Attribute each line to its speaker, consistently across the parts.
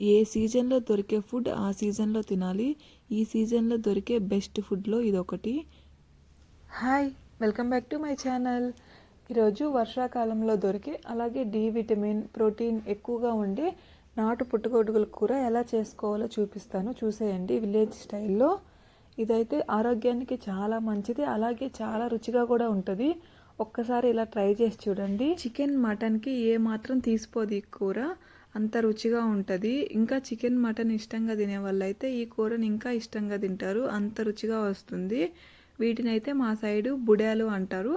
Speaker 1: ఏ సీజన్లో దొరికే ఫుడ్ ఆ సీజన్లో తినాలి. ఈ సీజన్లో దొరికే బెస్ట్ ఫుడ్లో ఇదొకటి. Hi welcome back to my channel. ఈరోజు వర్షాకాలంలో దొరికే అలాగే డి విటమిన్ ప్రోటీన్ ఎక్కువగా ఉండే నాటు పుట్టుకొడుగుల కూర ఎలా చేసుకోవాలో చూపిస్తాను. చూసేయండి విలేజ్ స్టైల్లో. ఇదైతే ఆరోగ్యానికి చాలా మంచిది అలాగే చాలా రుచిగా కూడా ఉంటుంది. ఒక్కసారి ఇలా ట్రై చేసి చూడండి. చికెన్ మటన్కి ఏ మాత్రం తీసిపోదు ఈ కూర. అంత రుచిగా ఉంటుంది. ఇంకా చికెన్ మటన్ ఇష్టంగా తినే వాళ్ళైతే ఈ కూరని ఇంకా ఇష్టంగా తింటారు. అంత రుచిగా వస్తుంది. వీటిని అయితే మా సైడు బుడాలు అంటారు.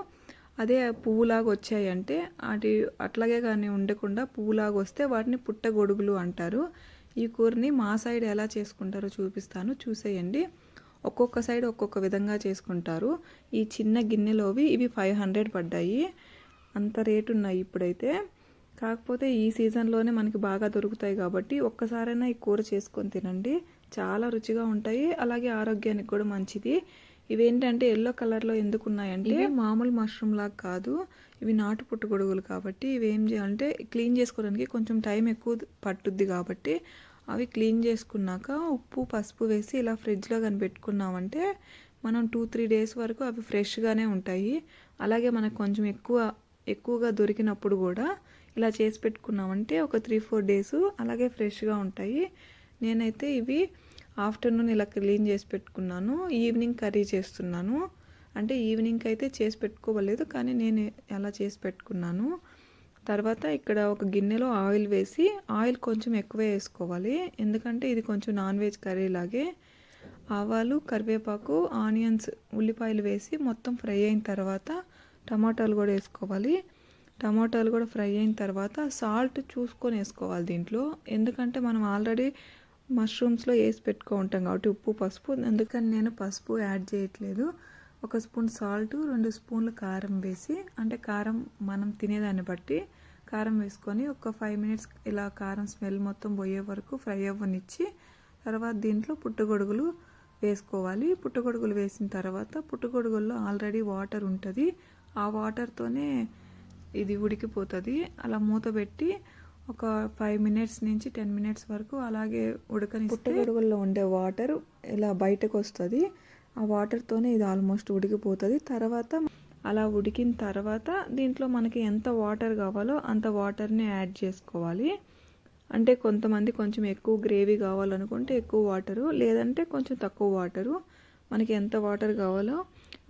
Speaker 1: అదే పువ్వులాగా వచ్చాయంటే అటు అట్లాగే కానీ ఉండకుండా పువ్వులాగా వస్తే వాటిని పుట్టగొడుగులు అంటారు. ఈ కూరని మా సైడ్ ఎలా చేసుకుంటారో చూపిస్తాను. చూసేయండి. ఒక్కొక్క సైడ్ ఒక్కొక్క విధంగా చేసుకుంటారు. ఈ చిన్న గిన్నెలోవి ఇవి ఫైవ్ హండ్రెడ్ పడ్డాయి. అంత రేటు ఉన్నాయి ఇప్పుడైతే. కాకపోతే ఈ సీజన్లోనే మనకి బాగా దొరుకుతాయి కాబట్టి ఒక్కసారైనా ఈ కూర చేసుకొని తినండి. చాలా రుచిగా ఉంటాయి. అలాగే ఆరోగ్యానికి కూడా మంచిది. ఇవేంటంటే ఎల్లో కలర్లో ఎందుకు ఉన్నాయంటే మామూలు మష్రూమ్ లాగా కాదు. ఇవి నాటు పుట్టుగొడుగులు కాబట్టి ఇవి ఏం చేయాలంటే క్లీన్ చేసుకోవడానికి కొంచెం టైం ఎక్కువ పట్టుద్ది కాబట్టి అవి క్లీన్ చేసుకున్నాక ఉప్పు పసుపు వేసి ఇలా ఫ్రిడ్జ్లో కానీ పెట్టుకున్నామంటే మనం టూ త్రీ డేస్ వరకు అవి ఫ్రెష్గానే ఉంటాయి. అలాగే మనకు కొంచెం ఎక్కువ ఎక్కువగా దొరికినప్పుడు కూడా ఇలా చేసి పెట్టుకున్నామంటే ఒక త్రీ ఫోర్ డేస్ అలాగే ఫ్రెష్గా ఉంటాయి. నేనైతే ఇవి ఆఫ్టర్నూన్ ఇలా క్లీన్ చేసి పెట్టుకున్నాను. ఈవినింగ్ కర్రీ చేస్తున్నాను. అంటే ఈవినింగ్కి అయితే చేసి పెట్టుకోవలేదు కానీ నేను అలా చేసి పెట్టుకున్నాను. తర్వాత ఇక్కడ ఒక గిన్నెలో ఆయిల్ వేసి ఆయిల్ కొంచెం ఎక్కువ వేసుకోవాలి. ఎందుకంటే ఇది కొంచెం నాన్ వెజ్ కర్రీ లాగే. ఆవాలు కరివేపాకు ఆనియన్స్ ఉల్లిపాయలు వేసి మొత్తం ఫ్రై అయిన తర్వాత టమాటాలు కూడా వేసుకోవాలి. టమాటాలు కూడా ఫ్రై అయిన తర్వాత సాల్ట్ చూసుకొని వేసుకోవాలి దీంట్లో. ఎందుకంటే మనం ఆల్రెడీ మష్రూమ్స్లో వేసి పెట్టుకో ఉంటాం కాబట్టి ఉప్పు పసుపు. అందుకని నేను పసుపు యాడ్ చేయట్లేదు. ఒక స్పూన్ సాల్ట్ రెండు స్పూన్లు కారం వేసి అంటే కారం మనం తినేదాన్ని బట్టి కారం వేసుకొని ఒక ఫైవ్ మినిట్స్ ఇలా కారం స్మెల్ మొత్తం పోయే వరకు ఫ్రై అవ్వనిచ్చి తర్వాత దీంట్లో పుట్టగొడుగులు వేసుకోవాలి. పుట్టగొడుగులు వేసిన తర్వాత పుట్టగొడుగుల్లో ఆల్రెడీ వాటర్ ఉంటుంది. ఆ వాటర్తోనే ఇది ఉడికిపోతుంది. అలా మూత పెట్టి ఒక ఫైవ్ మినిట్స్ నుంచి టెన్ మినిట్స్ వరకు అలాగే ఉడకని పుట్టగొడుగుల్లో ఉండే వాటర్ ఇలా బయటకు వస్తుంది ఆ వాటర్తోనే ఇది ఆల్మోస్ట్ ఉడికిపోతుంది. తర్వాత అలా ఉడికిన తర్వాత దీంట్లో మనకి ఎంత వాటర్ కావాలో అంత వాటర్ని యాడ్ చేసుకోవాలి. అంటే కొంతమంది కొంచెం ఎక్కువ గ్రేవీ కావాలనుకుంటే ఎక్కువ వాటరు లేదంటే కొంచెం తక్కువ వాటరు. మనకి ఎంత వాటర్ కావాలో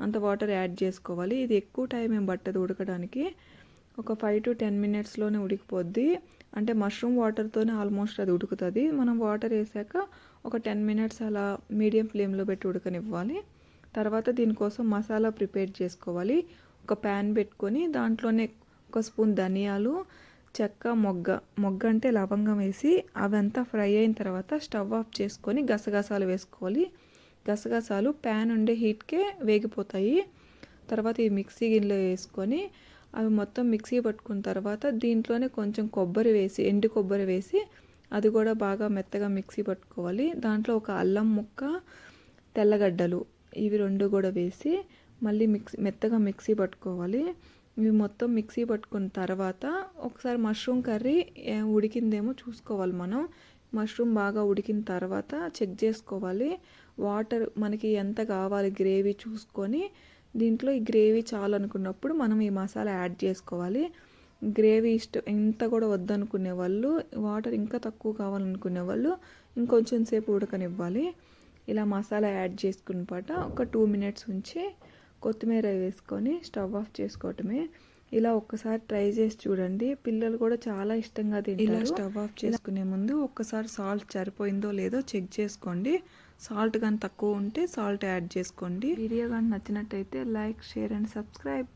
Speaker 1: అంత వాటర్ యాడ్ చేసుకోవాలి. ఇది ఎక్కువ టైం ఏం పట్టదు ఉడకడానికి. ఒక ఫైవ్ టు టెన్ మినిట్స్లోనే ఉడికిపోద్ది. అంటే మష్రూమ్ వాటర్తోనే ఆల్మోస్ట్ అది ఉడుకుతుంది. మనం వాటర్ వేసాక ఒక టెన్ మినిట్స్ అలా మీడియం ఫ్లేమ్లో పెట్టి ఉడకనివ్వాలి. తర్వాత దీనికోసం మసాలా ప్రిపేర్ చేసుకోవాలి. ఒక ప్యాన్ పెట్టుకొని దాంట్లోనే ఒక స్పూన్ ధనియాలు చెక్క మొగ్గ మొగ్గ అంటే లవంగం వేసి అవంతా ఫ్రై అయిన తర్వాత స్టవ్ ఆఫ్ చేసుకొని గసగసాలు వేసుకోవాలి. గసగసాలు ప్యాన్ ఉండే హీట్కే వేగిపోతాయి. తర్వాత ఈ మిక్సీ గిన్నెలో వేసుకొని అవి మొత్తం మిక్సీ పట్టుకున్న తర్వాత దీంట్లోనే కొంచెం కొబ్బరి వేసి ఎండు కొబ్బరి వేసి అది కూడా బాగా మెత్తగా మిక్సీ పట్టుకోవాలి. దాంట్లో ఒక అల్లం ముక్క తెల్లగడ్డలు ఇవి రెండు కూడా వేసి మళ్ళీ మిక్సీ మెత్తగా మిక్సీ పట్టుకోవాలి. ఇవి మొత్తం మిక్సీ పట్టుకున్న తర్వాత ఒకసారి మష్రూమ్ కర్రీ ఉడికిందేమో చూసుకోవాలి మనం. మష్రూమ్ బాగా ఉడికిన తర్వాత చెక్ చేసుకోవాలి. వాటర్ మనకి ఎంత కావాలి గ్రేవీ చూసుకొని దీంట్లో ఈ గ్రేవీ చాలు అనుకున్నప్పుడు మనం ఈ మసాలా యాడ్ చేసుకోవాలి. గ్రేవీ ఇష్టం ఇంత కూడా వద్దనుకునే వాళ్ళు వాటర్ ఇంకా తక్కువ కావాలనుకునే వాళ్ళు ఇంకొంచెం సేపు ఉడకనివ్వాలి. ఇలా మసాలా యాడ్ చేసుకున్న పాట ఒక టూ మినిట్స్ ఉంచి కొత్తిమీర వేసుకొని స్టవ్ ఆఫ్ చేసుకోవటమే. ఇలా ఒక్కసారి ట్రై చేసి చూడండి. పిల్లలు కూడా చాలా ఇష్టంగా తింటారు. ఇలా స్టవ్ ఆఫ్ చేసుకునే ముందు ఒక్కసారి సాల్ట్ సరిపోయిందో లేదో చెక్ చేసుకోండి. సాల్ట్ కానీ తక్కువ ఉంటే సాల్ట్ యాడ్ చేసుకోండి. వీడియో కానీ నచ్చినట్టయితే లైక్ షేర్ అండ్ సబ్స్క్రైబ్.